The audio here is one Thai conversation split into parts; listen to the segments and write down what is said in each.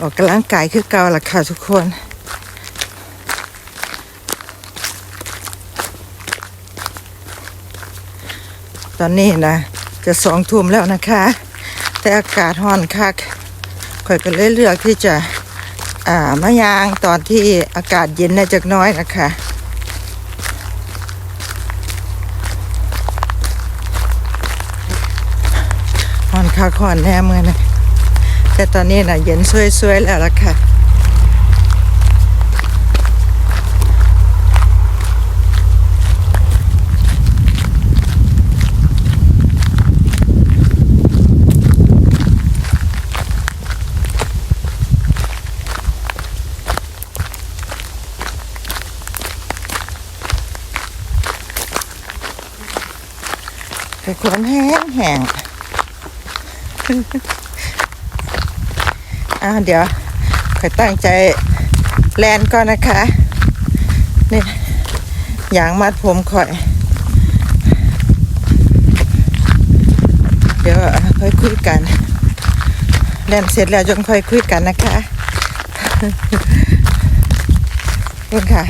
ออกกำลังกายคือเก่าล่ะค่ะทุกคน ตอนนี้นะ จะสองทุ่มแล้วนะคะ แต่อากาศร้อนคักข่อยก็เลยเลือกที่จะอ่ามายางตอนที่อากาศเย็นได้จักน้อยนะคะร้อนคักร้อนแน่เมื่อนะ แต่ตอนนี้นะเย็นสวยๆแล้วล่ะค่ะเป็นคนแห้งแห้ง อ่าเดี๋ยวข่อยตั้งใจแลนก่อนนะคะนี่ยางมัดผมข่อย เดี๋ยวค่อยคุยกัน แลนเสร็จแล้วจงค่อยคุยกันนะคะนี่ค่ะ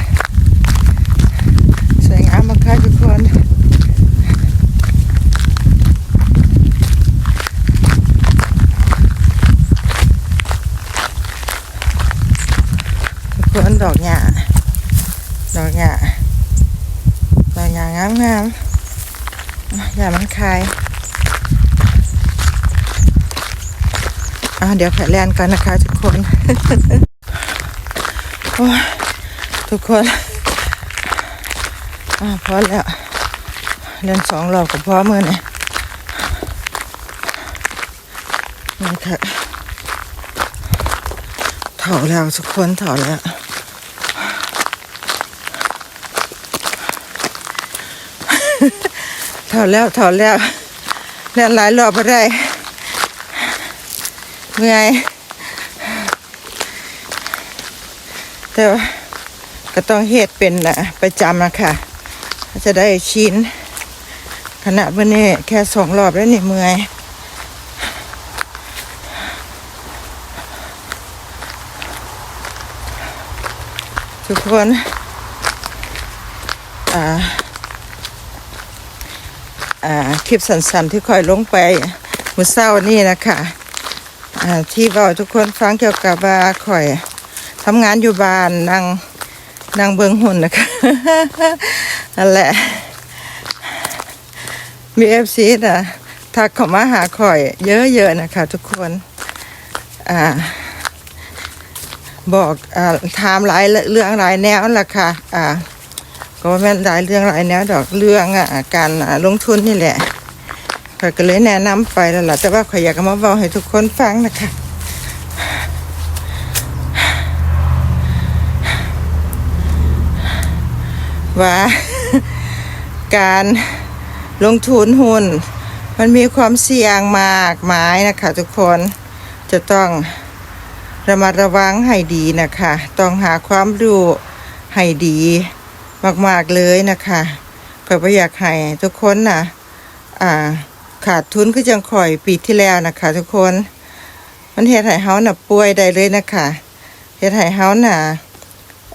สวยงามมากค่ะทุกคน วนดอกหญ้าดอกหญ้าดอกหญ้างามงามๆอย่ามันคายอะเดี๋ยวแผลแลนก่อนนะคะทุกคนทุกคนอะพอแล้วเล่นสองรอบกับพ่อเมื่อนี่นี่ค่ะเถ่าแล้วทุกคนเถ่าแล้ว ถอดแล้วถอดแล้วเล่นหลายรอบไปได้เมื่อยแต่ว่าก็ต้องเฮ็ดเป็นนะประจำนะค่ะ จะได้ชิ้นขณะเมื่อนี้แค่สองรอบแล้วนี่เมื่อยทุกคนอ่า คลิปสั้นๆที่ค่อยลงไปมือเช้านี่นะคะที่เว้าทุกคนฟังเกี่ยวกับว่าค่อยทำงานอยู่บ้านนั่งนั่งเบิงหุ่นนะคะนั่นแหละมีเอฟซีนะทักเข้ามาหาข่อย เยอะๆนะคะ ทุกคนอ่าบอกอ่าถามหลายเรื่องหลายแนวละค่ะอ่า ก็ว่าแม่นหลายเรื่องหลายแนวดอกเรื่องอะการลงทุนนี่แหละข่อยก็เลยแนะนำไปแล้วล่ะแต่ว่าข่อยอยากมาเว้าให้ทุกคนฟังนะคะว่าการลงทุนหุ้น มันมีความเสี่ยงมากมายนะคะทุกคนจะต้องระมัดระวังให้ดีนะคะ ต้องหาความรู้ให้ดี มาก ๆ เลยนะคะเพื่อประอยากให้ทุกคนนะอ่า ขาดทุนก็จังข่อยปีที่แล้วนะคะ ทุกคน มันเฮ็ดให้เฮาน่ะป่วยได้เลยนะคะเฮ็ดให้เฮาน่ะ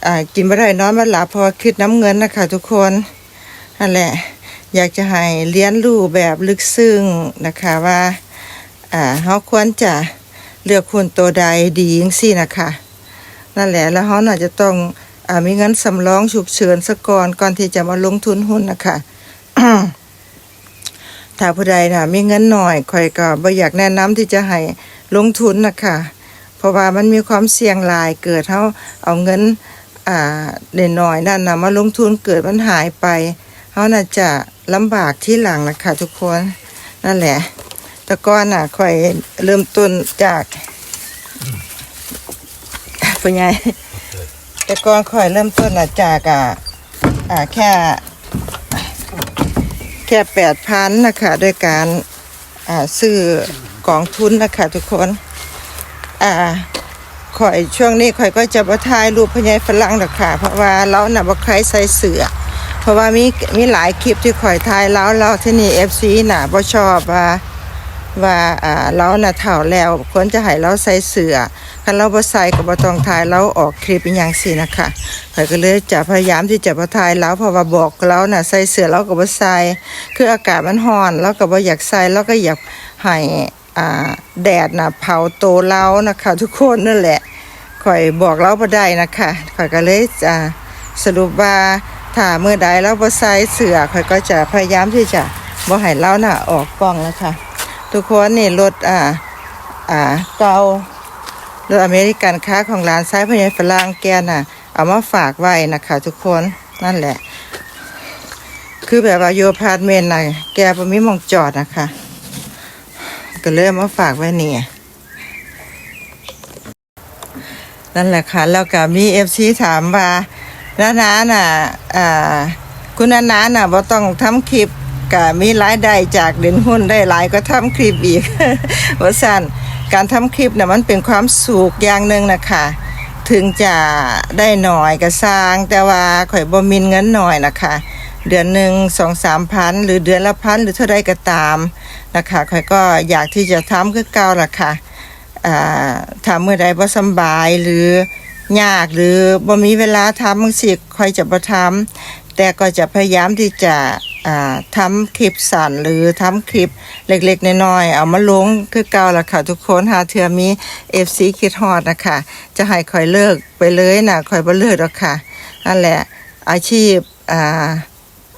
อ่ากินบ่ได้นอนบ่หลับเพราะคิดน้ำเงินนะคะ ทุกคนนั่นแหละ อยากจะให้เรียนรู้แบบลึกซึ้งนะคะว่า อ่าเฮาควรจะเลือกหุ้นตัวใดดีจังซี่นะคะ นั่นแหละแล้วเขาน่าจะต้อง มีเงินสำรองฉุกเฉินสะก่อนก่อนที่จะมาลงทุนหุ้นนะคะถ้าผู้ใดนะมีเงินหน่อยข่อยก็บ่อยากแนะนำที่จะให้ลงทุนนะคะเพราะว่ามันมีความเสี่ยงหลายเกิดเขาเอาเงินอ่าเด่นหน่อยนั่นนะมาลงทุนเกิดมันหายไปเขาน่าจะลำบากที่หลังนะคะทุกคนนั่นแหละ แต่ก่อนน่ะข่อยเริ่มต้นจากเป็นไง แต่ก่อนข่อยเริ่มต้นน่ะจากอ่าอ่าแค่ แค่แปดพันนะคะด้วยการอ่าซื้อกองทุนนะคะทุกคน อ่าข่อยช่วงนี้ข่อยก็จะมาถ่ายรูปพญายฝรั่งดอกค่ะ เพราะว่าเราหน่ะบ่ใครใส่เสือเพราะว่ามีมีหลายคลิปที่ข่อยถ่ายแล้วแล้วที่นี่เอฟซีน่ะบ่ชอบว่า ว่าอ่าเราน่ะเฒ่าแล้วควรจะให้เราใส่เสื้อคันเราบ่ใส่ก็บ่ต้องถ่ายเราออกคลิปอีหยังสินะคะข่อยก็เลยจะพยายามที่จะบ่ถ่ายเราเพราะว่าบอกเราน่ะใส่เสื้อเราก็บ่ใส่คืออากาศมันร้อนเราก็บ่อยากใส่เราก็อยากให้อ่าแดดน่ะเผาโตเรานะคะทุกคนนั่นแหละข่อยบอกเราบ่ได้นะคะข่อยก็เลยจะสรุปว่าถ้าเมื่อใดเราบ่ใส่เสื้อข่อยก็จะพยายามที่จะบ่ให้เราน่ะออกกล้องแล้วค่ะ ทุกคนนี่รถอ่า อ่าเก่ารถอเมริกันค้าของร้านซ้ายพญายฝรั่งแกน่ะ เอามาฝากไว้นะคะทุกคนนั่นแหละ คือแบบว่าโยพาร์ทเมนต์น่ะแกบ่มีมองจอดนะคะ ก็เลยเอามาฝากไว้นี่นั่นแหละค่ะ แล้วก็มีเอฟซีถามว่าน้านาน่ะ อ่า คุณนานาน่ะบ่ต้องทำคลิป ก็มีรายได้จากเล่นหุ้นได้หลายก็ทำคลิปอีกว่าสั่นการทำคลิปน่ะมันเป็นความสุขอย่างหนึ่งนะคะถึงจะได้หน่อยก็สร้าง แต่ว่าข่อยบ่มีเงินหน่อยนะคะ เดือนหนึ่งสองสามพันหรือเดือนละพันหรือเท่าใดก็ตามนะคะข่อยก็อยากที่จะทำคือเก่าล่ะค่ะอ่าถ้าเมื่อใดบ่สบายหรือยากหรือบ่มีเวลาทำบางสิค่อยจะบ่ทำแต่ก็จะพยายามที่จะ อ่าทำคลิปสั้นหรือทำคลิปเล็กๆน้อยๆเอามาลงคือเก่าล่ะค่ะ ทุกคนหาเทือมี FC คิดฮอดนะคะ จะให้คอยเลิกไปเลยนะคอยบ่เลิกหรอกค่ะนั่นแหละอาชีพอ่า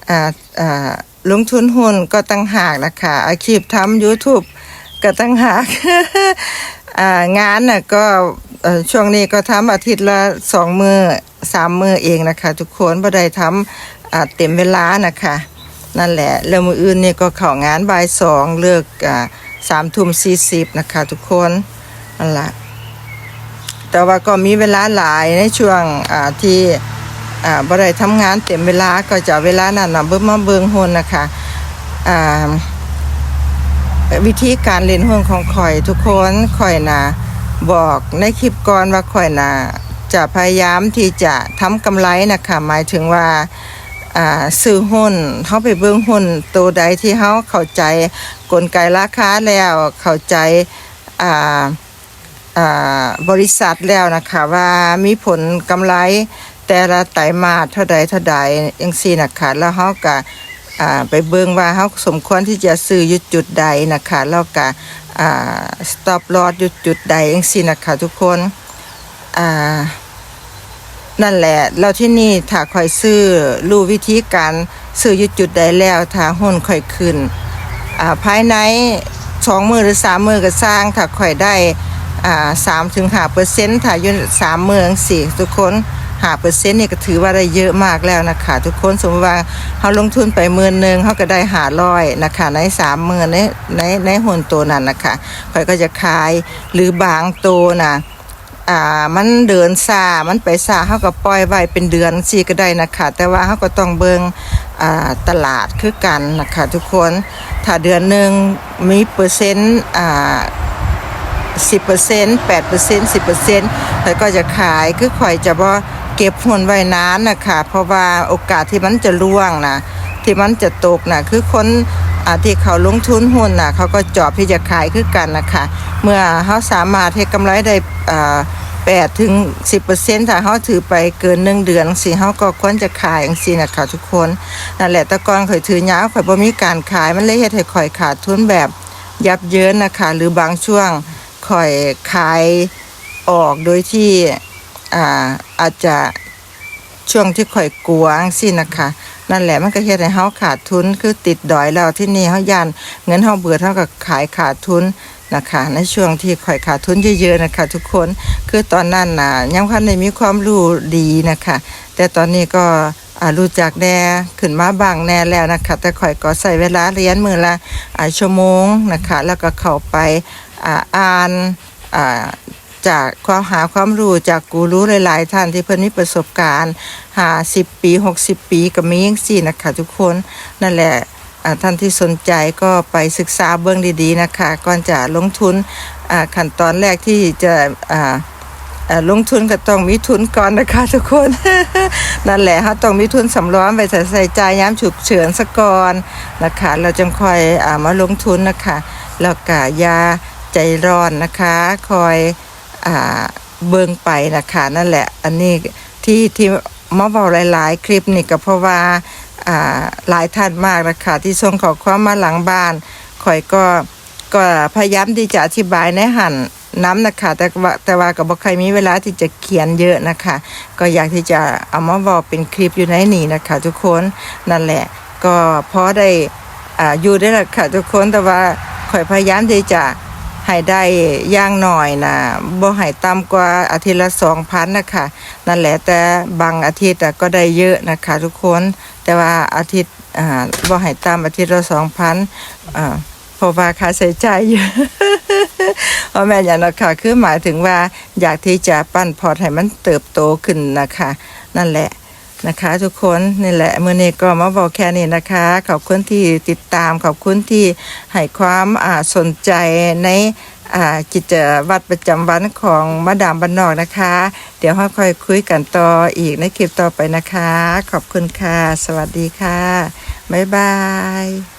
อ่าอ่าลงทุนหุ้นก็ตั้งหากนะคะอาชีพทำ YouTube ก็ตั้งหากงานน่ะก็ช่วงนี้ก็ทำอาทิตย์ละสองมือสามมือเองนะคะ ทุกคนบ่ได้ทำเต็มเวลานะคะ นั่นแหละแล้วมืออื่นนี่ก็เข้างานบ่ายสองเลิกอ่าสามทุ่มสี่สิบนะคะทุกคนนั่นแหละแต่ว่าก็มีเวลาหลายในช่วงอ่าที่อ่าบ่ได้ททำงานเต็มเวลาก็จะเวลานั้นน่ะเบิ่งมาเบิ่งหุ้นนะคะอ่าวิธีการเล่นหุ้นของข่อยทุกคนข่อยนะบอกในคลิปก่อนว่าข่อยนะจะพยายามที่จะทำกำไรนะคะหมายถึงว่า อ่าซื้อหุ้นเฮาไปเบิ่งหุ้นตัวใดที่เฮาเข้าใจกลไกราคาแล้วเข้าใจอ่าอ่าบริษัทแล้วนะคะว่ามีผลกำไรแต่ละไตรมาสเท่าใดเท่าใดจังซี่นะคะแล้วเฮาก็อ่าไปเบิ่งว่าเฮาสมควรที่จะซื้ออยู่จุดใดนะคะแล้วก็อ่า stop loss อยู่จุดใดจังซี่นะคะทุกคนอ่า นั่นแหละแล้วที่นี่ถ้าค่อยซื้อรู้วิธีการซื้อยู่จุดใดแล้วถ้าหุ้นค่อยขึ้นอ่าภายในสองมือหรือสามมือก็สร้างถ้าข่อยได้อ่าสามถึงห้าเปอร์เซ็นต์ถ้าอยืนสามมือสี่ทุกคนห้าเปอร์เซ็นต์นี่ก็ถือว่าได้เยอะมากแล้วนะคะทุกคนสมมติว่าเขาลงทุนไปหมื่นหนึ่งเขาก็ได้หาร้อยนะคะในสามมือในในในหุ้นตัวนั้นนะคะข่อยก็จะขายหรือบางตัวนะ อ่ามันเดินซามันไปซาเขาก็ปล่อยไว้เป็นเดือนสี่ก็ได้นะคะแต่ว่าเขาก็ต้องเบิงอ่าตลาดคือกันนะคะทุกคนถ้าเดือนหนึ่งมีเปอร์เซ็นต์อ่าสิบเปอร์เซ็นต์แปดเปอร์เซ็นต์สิบเปอร์เซ็นต์แล้วก็จะขายคือข่อยจะบ่เก็บหุ้นไว้นานนะคะเพราะว่าโอกาสที่มันจะล่วงนะที่มันจะตกนะคือคน ที่เขาลงทุนหุ้นน่ะเขาก็จอบที่จะขายคือกันนะคะเมื่อเขาสามารถเทกำไรได้อ่าแปดถึงสิบเปอร์เซ็นต์ถ้าเขาถือไปเกินหนึ่งเดือนสิเขาก็ควรจะขายอย่างสินะคะทุกคนนั่นแหละต่ก่อนข่อยถือยาวข่อยบ่มีการขายมันเลยเฮ็ดให้ข่อยขาดทุนแบบยับเยินนะคะหรือบางช่วงข่อยขายออกโดยที่อ่าอาจจะ ช่วงที่ข่อยกลัวจังซี่นะคะ นั่นแหละมันก็เฮ็ดให้เฮาขาดทุนคือติดดอยแล้วที่นี่เฮาย่านเงินเฮาเบิดเฮาก็ขายขาดทุนนะคะในช่วงที่ข่อยขาดทุนเยอะๆนะคะ ทุกคนคือตอนนั้นน่ะยังพันได้มีความรู้ดีนะคะ แต่ตอนนี้ก็รู้จักแน่ขึ้นมาบางแน่แล้วนะคะ แต่ข่อยก็ใส่เวลาเรียนมือละอ่าชั่วโมงนะคะ แล้วก็เข้าไปอ่านอ่า จากความหาความรู้จากกูรู้หลาย ๆ ท่านที่เพิ่นมีประสบการณ์หาสิบปีหกสิบปีก็มีอย่างสี่นะคะทุกคนนั่นแหละท่านที่สนใจก็ไปศึกษาเบื้องดี ๆ นะคะ ก่อนจะลงทุนขั้นตอนแรกที่จะลงทุนก็ต้องมีทุนก่อนนะคะทุกคน นั่นแหละเขาต้องมีทุนสำรองไปใส่ใส่ใจย้ำฉุกเฉินสะก่อนนะคะ เราจึงคอยอมาลงทุนนะคะ แล้วก็ยาใจร้อนนะคะ คอย อ่าเบิ่งไปนะคะนั่นแหละ อันนี้ที่ที่มาเว้าหลาย ๆ คลิปนี่ก็เพราะว่าอ่าหลายท่านมากนะคะที่ส่งขอความมาหลังบ้านคอยก็ก็พยายามที่จะอธิบายในหันน้ำนะคะแต่ว่าแต่ว่าก็บ่เคยมีเวลาที่จะเขียนเยอะนะคะ ก็อยากที่จะเอามาบอกเป็นคลิปอยู่ในนี้นะคะ ทุกคนนั่นแหละ ก็พอได้อ่าอยู่ได้และค่ะทุกคนแต่ว่าข่อยพยายามที่จะ ให้ได้อย่างหน่อยนะบ่ให้ต่ำกว่าอาทิตย์ละ2,000นะคะนั่นแหละแต่บางอาทิตย์ก็ได้เยอะนะคะ ทุกคนแต่ว่าอาทิตย์อ่าบ่ให้ต่ำอาทิตย์ละ2,000อ่าเพราะว่าค่าใช้จ่ายเยอะเพราะแม่อย่างนั้นค่ะคือหมายถึงว่าอยากที่จะปั้นพอร์ตให้มันเติบโตขึ้นนะคะ นั่นแหละ นะคะ ทุกคนนี่แหละเมื่อนี้ก็มาบอกแค่นี้นะคะ ขอบคุณที่ติดตามขอบคุณที่ให้ความอ่าสนใจในกิจวัตรประจำวันของมาดามบ้านนอกนะคะ เดี๋ยวค่อยคุยกันต่ออีกในคลิปต่อไปนะคะ ขอบคุณค่ะ สวัสดีค่ะ บ๊ายบาย